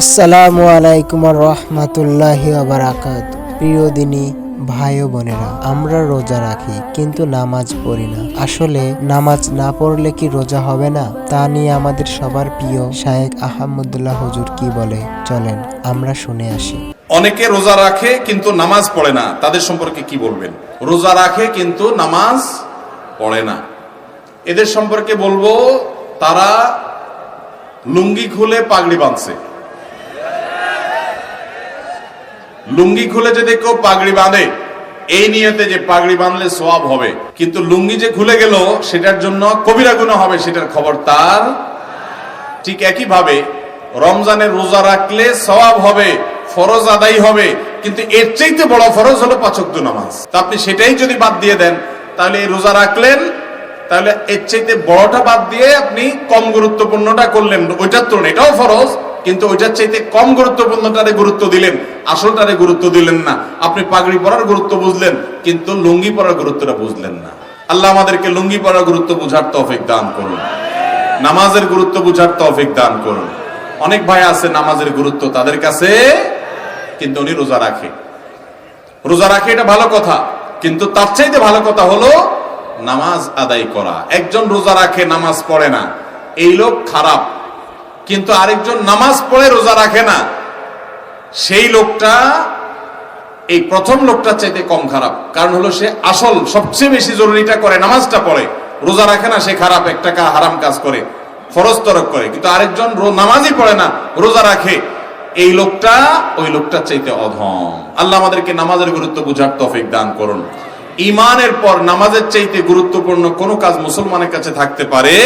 আসসালামু আলাইকুম রহমতুল্লাহ বারাকাত প্রিয় দিনী, ভাই বোনেরা, আমরা রোজা রাখি, কিন্তু নামাজ পড়ি না। আসলে নামাজ না পড়লে কি রোজা হবে না? তা নিয়ে আমাদের সবার প্রিয় শায়েক আহমদুল্লাহ হুজুর কি বলে? চলেন আমরা শুনে আসি। অনেকে রোজা রাখে, কিন্তু নামাজ পড়ে না। তাদের সম্পর্কে কি বলবেন? রোজা রাখে, কিন্তু নামাজ পড়ে না। এদের সম্পর্কে বলব, তারা লুঙ্গি খুলে পাগড়ি বাঁধছে। লুঙ্গি খুলে যদি কেউ পাগড়ি বাঁধে, এই নিয়তে যে পাগড়ি বাঁধলে সোয়াব হবে। কিন্তু লুঙ্গি যে খুলে গেল, সেটার জন্য কবিরা গুণ হবে, সেটার খবর তার ঠিক একইভাবে রমজানের রোজা রাখলে সওয়াব হবে, ফরজ আদায় হবে, কিন্তু এর চাইতে বড় ফরজ হলো পাচক নামাজ। তা আপনি সেটাই যদি বাদ দিয়ে দেন, তাহলে এই রোজা রাখলেন, তাহলে এর চাইতে বড়টা বাদ দিয়ে আপনি কম গুরুত্বপূর্ণটা করলেন। ওইটার তুলনায় এটাও ফরজ কিন্তু ওইটার চাইতে কম গুরুত্বপূর্ণটারে গুরুত্ব দিলেন আসলটারে গুরুত্ব দিলেন না। আপনি পাগড়ি পরার গুরুত্ব বুঝলেন, কিন্তু লুঙ্গি পরার গুরুত্বটা বুঝলেন না। আল্লাহ আমাদেরকে লুঙ্গি পরার গুরুত্ব বুঝার তৌফিক দান করুন। নামাজের গুরুত্ব বুঝার তৌফিক দান করুন। অনেক ভাই আছে নামাজের গুরুত্ব তাদের কাছে, কিন্তু উনি রোজা রাখে। রোজা রাখে এটা ভালো কথা, কিন্তু তার চাইতে ভালো কথা হলো নামাজ আদায় করা। একজন রোজা রাখে, নামাজ পড়ে না। এই লোক খারাপ। কিন্তু আরেকজন নামাজ পড়ে রোজা রাখে না। সেই লোকটা, এই প্রথম লোকটার চাইতে কম খারাপ। কারণ হলো সে আসল, সবচেয়ে বেশি জরুরিটা করে, নামাজটা পড়ে। রোজা রাখে না, সে খারাপ একটা হারাম কাজ করে, ফরজ তরক করে। কিন্তু আরেকজন নামাজই পড়ে না, রোজা রাখে। এই লোকটা, ওই লোকটার চাইতে অধম। আল্লাহ আমাদেরকে নামাজের গুরুত্ব বুঝার তফিক দান করুন। ইমানের পর নামাজের চাইতে গুরুত্বপূর্ণ কোনো কাজ মুসলমানের কাছে থাকতে পারে